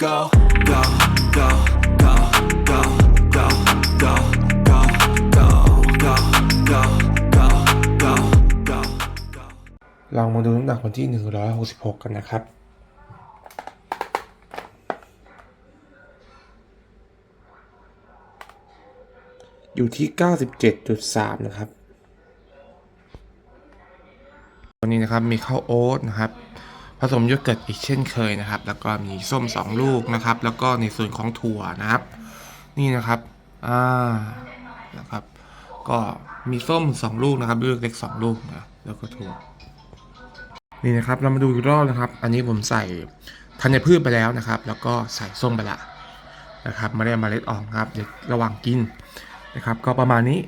go, go, go, go, go, go, go, go, go, go, go, go, go, go, go. ลองมาดูน้ำหนักวันที่ 166 กันนะครับอยู่ที่ 97.3 นะครับ วันนี้นะครับมีข้าวโอ๊ตนะครับ ผสมโยเกิร์ตอีกเช่นเคยนะครับ แล้วก็มีส้ม 2 ลูกนะครับ แล้วก็ในส่วนของถั่วนะครับ นี่นะครับอ่านะครับ ก็มีส้ม 2 ลูกนะครับลูกเล็ก2ลูกนะแล้วก็ถั่วนี่นะครับเรามาดูอีกรอบนะครับ อันนี้ผมใส่ธัญพืชไปแล้วนะครับ แล้วก็ใส่ส้มไปละนะครับไม่ได้มาเล็ดออกครับเดี๋ยวระหว่างกินนะครับ ก็ประมาณนี้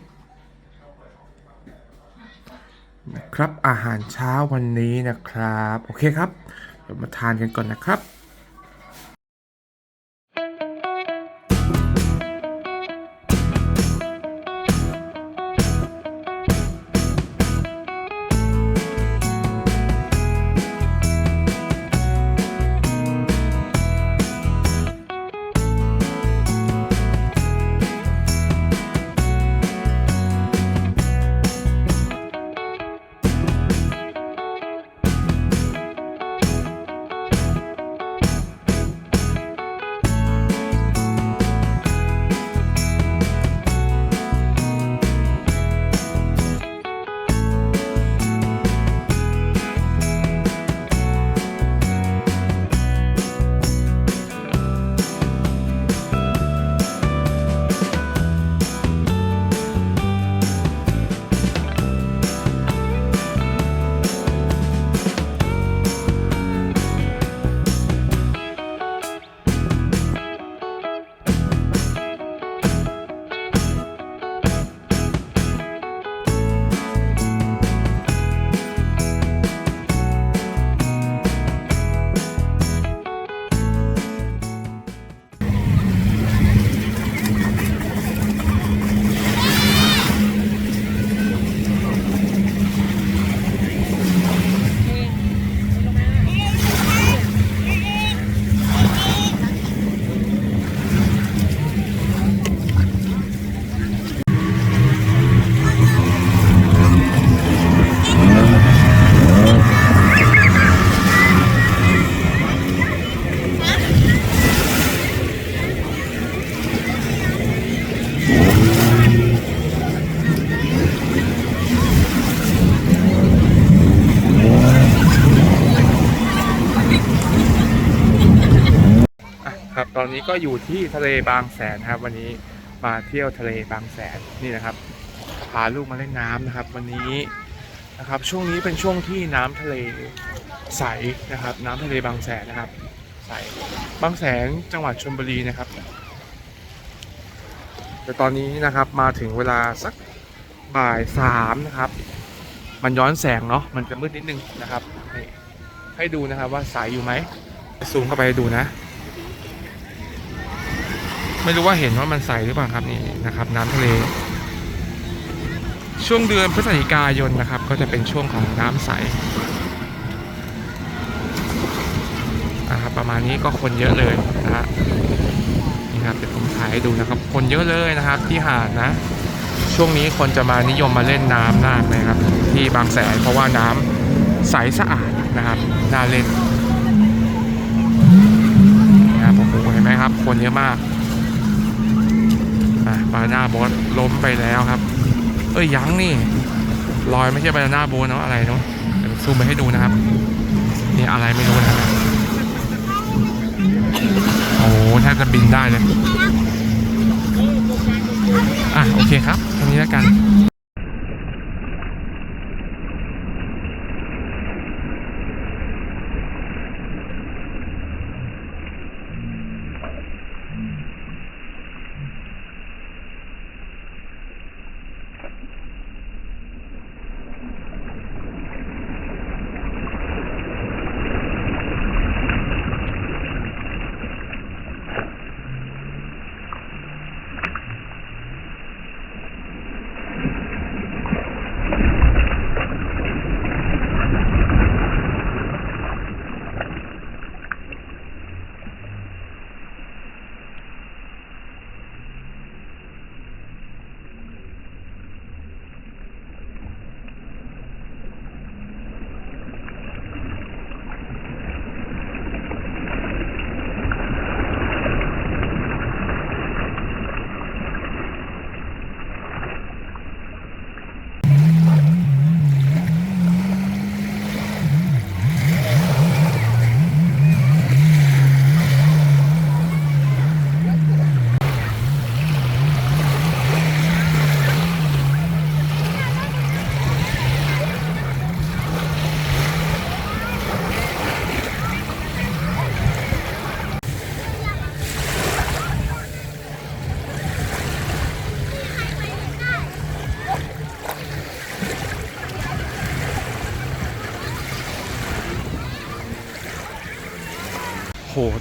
นะครับอาหารเช้าวันนี้นะครับ โอเคครับเดี๋ยวมาทานกันก่อนนะครับ อะครับ ตอนนี้ก็อยู่ที่ทะเลบางแสนครับ วันนี้มาเที่ยวทะเลบางแสนนี่นะครับพาลูกมาเล่นน้ำนะครับ วันนี้นะครับ ช่วงนี้เป็นช่วงที่น้ำทะเลใสนะครับ น้ำทะเลบางแสนนะครับ ใสบางแสนจังหวัดชลบุรีนะครับแต่ตอนนี้นะครับมาถึงเวลาสักบ่ายสามนะครับ มันย้อนแสงเนาะมันจะมืดนิดนึงนะครับให้ดูนะครับว่าใสอยู่ไหมซูมเข้าไปดูนะ ไม่รู้ว่าเห็นว่ามันใสหรือเปล่าครับนี่นะครับ น้ำทะเล ช่วงเดือนพฤศจิกายนนะครับ ก็จะเป็นช่วงของน้ำใสนะครับประมาณนี้ก็คนเยอะเลยนะฮะนี่ครับเดี๋ยวผมถ่ายให้ดูนะครับ คนเยอะเลยนะครับ ที่หาดนะ ช่วงนี้คนจะมานิยมมาเล่นน้ำมากเลยครับ ที่บางแสนเพราะว่าน้ำใสสะอาดนะครับน่าเล่นนะครับโอ้โหเห็นไหมครับ คนเยอะมาก บานาน่าโบทล้มไปแล้วครับ เอ้ยยังนี่ลอยไม่ใช่บานาน่าโบทเนาะอะไรเนาะเดี๋ยวซูมไปให้ดูนะครับ นี่อะไรไม่รู้นะครับโอ้แทบจะบินได้เลยอะโอเคครับตรงนี้แล้วกัน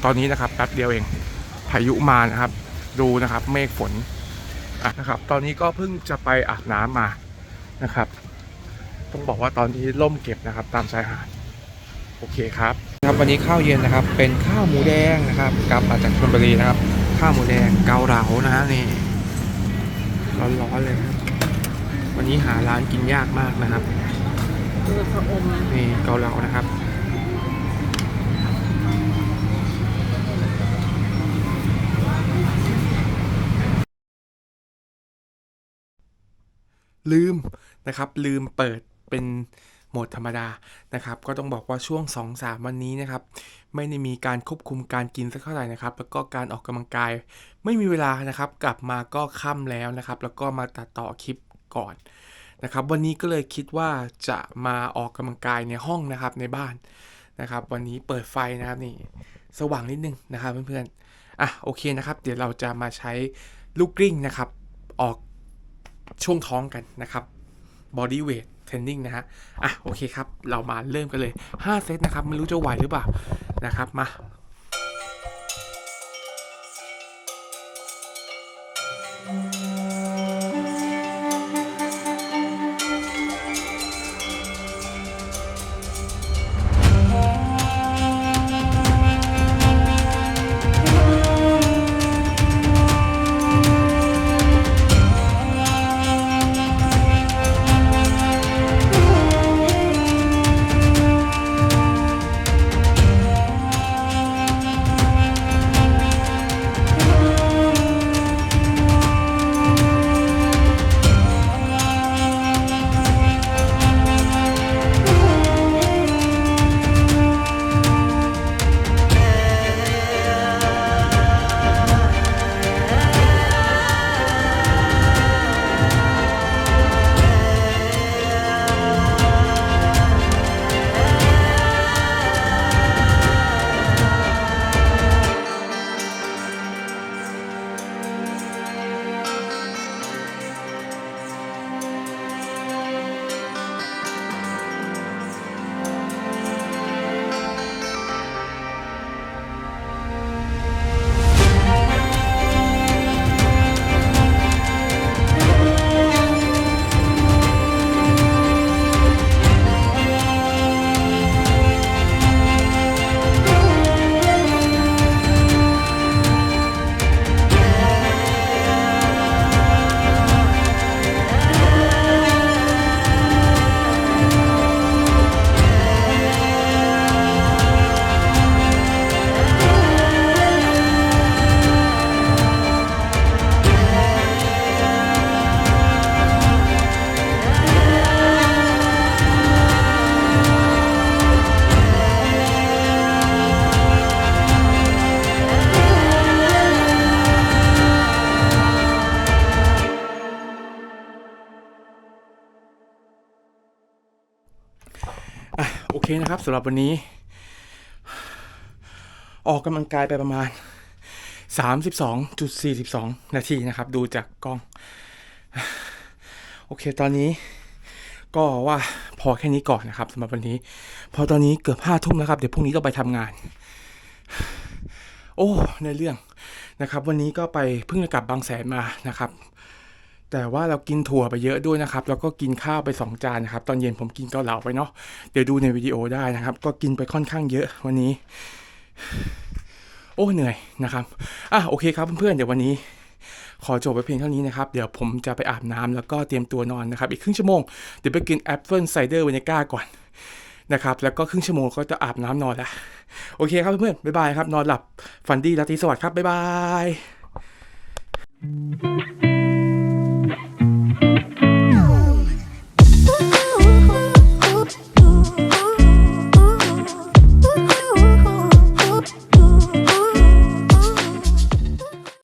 ตอนนี้นะครับแป๊บเดียวเอง พายุมานะครับ ดูนะครับเมฆฝนอะนะครับ ตอนนี้ก็เพิ่งจะไปอาบน้ำมานะครับ ต้องบอกว่าตอนนี้ล่มเก็บนะครับ ตามชายหาด โอเคครับครับวันนี้ข้าวเย็นนะครับ เป็นข้าวหมูแดงนะครับกลับมาจากชลบุรีนะครับ ข้าวหมูแดงเกาเหลานะฮะนี่ร้อนๆเลยนะครับวันนี้หาร้านกินยากมากนะครับคือพระอมนี่เกาเหลานะครับ ลืมนะครับ ลืมเปิดเป็นโหมดธรรมดานะครับ ก็ต้องบอกว่าช่วง 2-3 วันนี้นะครับ ไม่ได้มีการควบคุมการกินสักเท่าไหร่นะครับ แล้วก็การออกกำลังกาย ไม่มีเวลานะครับ กลับมาก็ค่ำแล้วนะครับ แล้วก็มาตัดต่อคลิปก่อนนะครับ วันนี้ก็เลยคิดว่าจะมาออกกำลังกายในห้องนะครับในบ้านนะครับ วันนี้เปิดไฟนะครับนี่สว่างนิดนึงนะครับเพื่อนๆอะโอเคนะครับ เดี๋ยวเราจะมาใช้ลูกกลิ้งนะครับ ออก ช่วงท้องกันนะครับ body weight training นะฮะ อะ โอเคครับ เรามาเริ่มกันเลย 5 เซตนะครับ ไม่รู้จะไหวหรือเปล่า นะครับ มา นะครับสำหรับวันนี้ ออกกำลังกายไปประมาณ 32.42 นาทีนะครับ ดูจากกล้อง โอเคตอนนี้ก็ว่าพอแค่นี้ก่อนนะครับสำหรับวันนี้ พอตอนนี้เกือบห้าทุ่มแล้วครับ เดี๋ยวพรุ่งนี้ต้องไปทำงาน โอ้ในเรื่องนะครับ วันนี้ก็ไปเพิ่งจะกลับบางแสนมานะครับ แต่ว่าเรากินถั่วไปเยอะด้วยนะครับ แล้วก็กินข้าวไป 2 จานนะครับ ตอนเย็นผมกินเกาเหลาไปเนาะ เดี๋ยวดูในวิดีโอได้นะครับ ก็กินไปค่อนข้างเยอะวันนี้ โอ้เหนื่อยนะครับ อะโอเคครับเพื่อนๆ เดี๋ยววันนี้ ขอจบไปเพียงเท่านี้นะครับ เดี๋ยวผมจะไปอาบน้ำแล้วก็เตรียมตัวนอนนะครับ อีกครึ่งชั่วโมง เดี๋ยวไปกินแอปเปิลไซเดอร์วินิก้าก่อนนะครับ แล้วก็ครึ่งชั่วโมงก็จะอาบน้ำนอนละโอเคครับเพื่อนๆ บ๊ายบายครับ นอนหลับ ฝันดีราตรีสวัสดิ์ครับ บ๊ายบาย